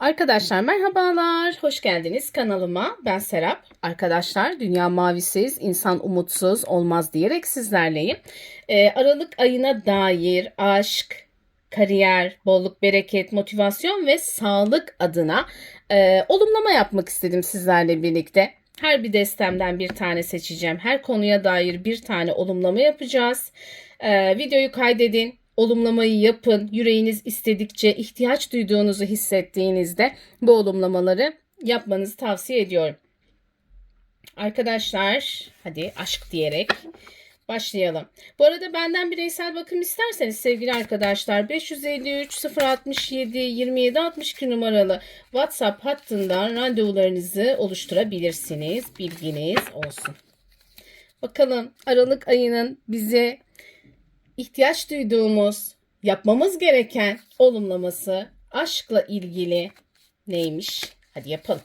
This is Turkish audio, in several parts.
Arkadaşlar merhabalar, hoş geldiniz kanalıma. Ben Serap. Arkadaşlar dünya mavisiz, insan umutsuz olmaz diyerek sizlerleyim. Ee, Aralık ayına dair aşk, kariyer, bolluk, bereket, motivasyon ve sağlık adına e, olumlama yapmak istedim sizlerle birlikte. Her bir destemden bir tane seçeceğim. Her konuya dair bir tane olumlama yapacağız. Ee, videoyu kaydedin. Olumlamayı yapın. Yüreğiniz istedikçe, ihtiyaç duyduğunuzu hissettiğinizde bu olumlamaları yapmanızı tavsiye ediyorum. Arkadaşlar, hadi aşk diyerek başlayalım. Bu arada benden bireysel bakım isterseniz sevgili arkadaşlar 553 067 27 62 numaralı WhatsApp hattından randevularınızı oluşturabilirsiniz. Bilginiz olsun. Bakalım Aralık ayının bize ihtiyaç duyduğumuz, yapmamız gereken olumlaması aşkla ilgili neymiş? Hadi yapalım.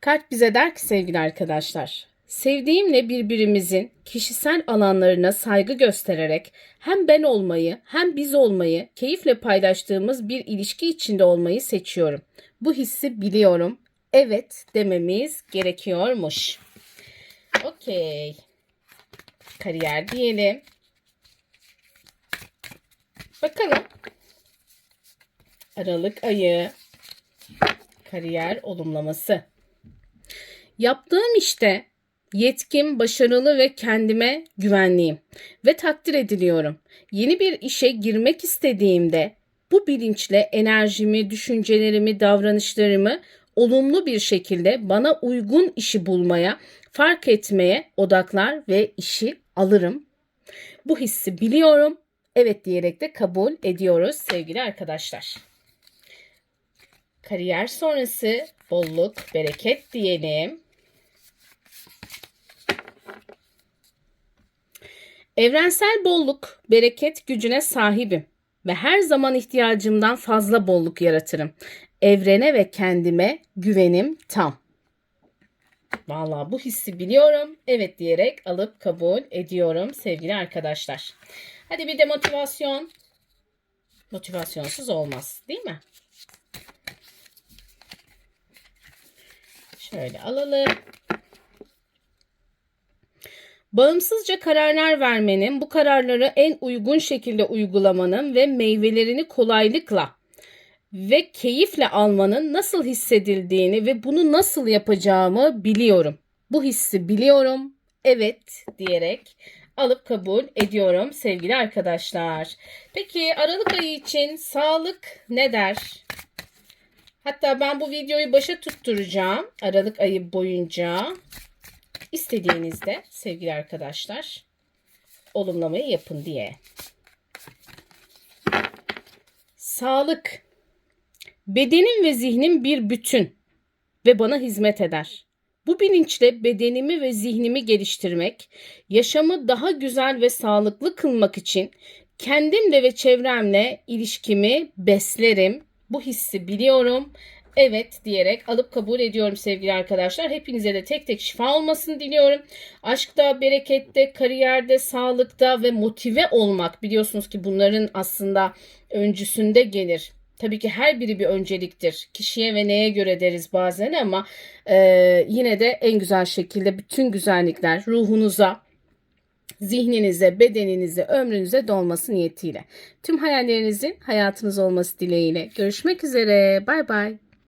Kart bize der ki sevgili arkadaşlar, sevdiğimle birbirimizin kişisel alanlarına saygı göstererek hem ben olmayı hem biz olmayı keyifle paylaştığımız bir ilişki içinde olmayı seçiyorum. Bu hissi biliyorum. Evet dememiz gerekiyormuş. Okey kariyer diyelim. Bakalım. Aralık ayı kariyer olumlaması. Yaptığım işte yetkim, başarılı ve kendime güvenliyim ve takdir ediliyorum. Yeni bir işe girmek istediğimde bu bilinçle enerjimi, düşüncelerimi, davranışlarımı olumlu bir şekilde bana uygun işi bulmaya, fark etmeye odaklar ve işi alırım. Bu hissi biliyorum. Evet diyerek de kabul ediyoruz sevgili arkadaşlar. Kariyer sonrası bolluk, bereket diyelim. Evrensel bolluk, bereket gücüne sahibim ve her zaman ihtiyacımdan fazla bolluk yaratırım. Evrene ve kendime güvenim tam. Vallahi bu hissi biliyorum. Evet diyerek alıp kabul ediyorum sevgili arkadaşlar. Hadi bir de motivasyon. Motivasyonsuz olmaz değil mi? Şöyle alalım. Bağımsızca kararlar vermenin, bu kararları en uygun şekilde uygulamanın ve meyvelerini kolaylıkla ve keyifle almanın nasıl hissedildiğini ve bunu nasıl yapacağımı biliyorum. Bu hissi biliyorum. Evet diyerek alıp kabul ediyorum sevgili arkadaşlar. Peki Aralık ayı için sağlık ne der? Hatta ben bu videoyu başa tutturacağım Aralık ayı boyunca. İstediğinizde sevgili arkadaşlar olumlamayı yapın diye. Sağlık Bedenim ve zihnim bir bütün ve bana hizmet eder. Bu bilinçle bedenimi ve zihnimi geliştirmek, yaşamı daha güzel ve sağlıklı kılmak için kendimle ve çevremle ilişkimi beslerim. Bu hissi biliyorum. Evet diyerek alıp kabul ediyorum sevgili arkadaşlar. Hepinize de tek tek şifa olmasını diliyorum. Aşkta, berekette, kariyerde, sağlıkta ve motive olmak biliyorsunuz ki bunların aslında öncüsünde gelir. Tabii ki her biri bir önceliktir. Kişiye ve neye göre deriz bazen ama e, yine de en güzel şekilde bütün güzellikler ruhunuza, zihninize, bedeninize, ömrünüze dolması niyetiyle. Tüm hayallerinizin hayatınız olması dileğiyle. Görüşmek üzere. Bay bay.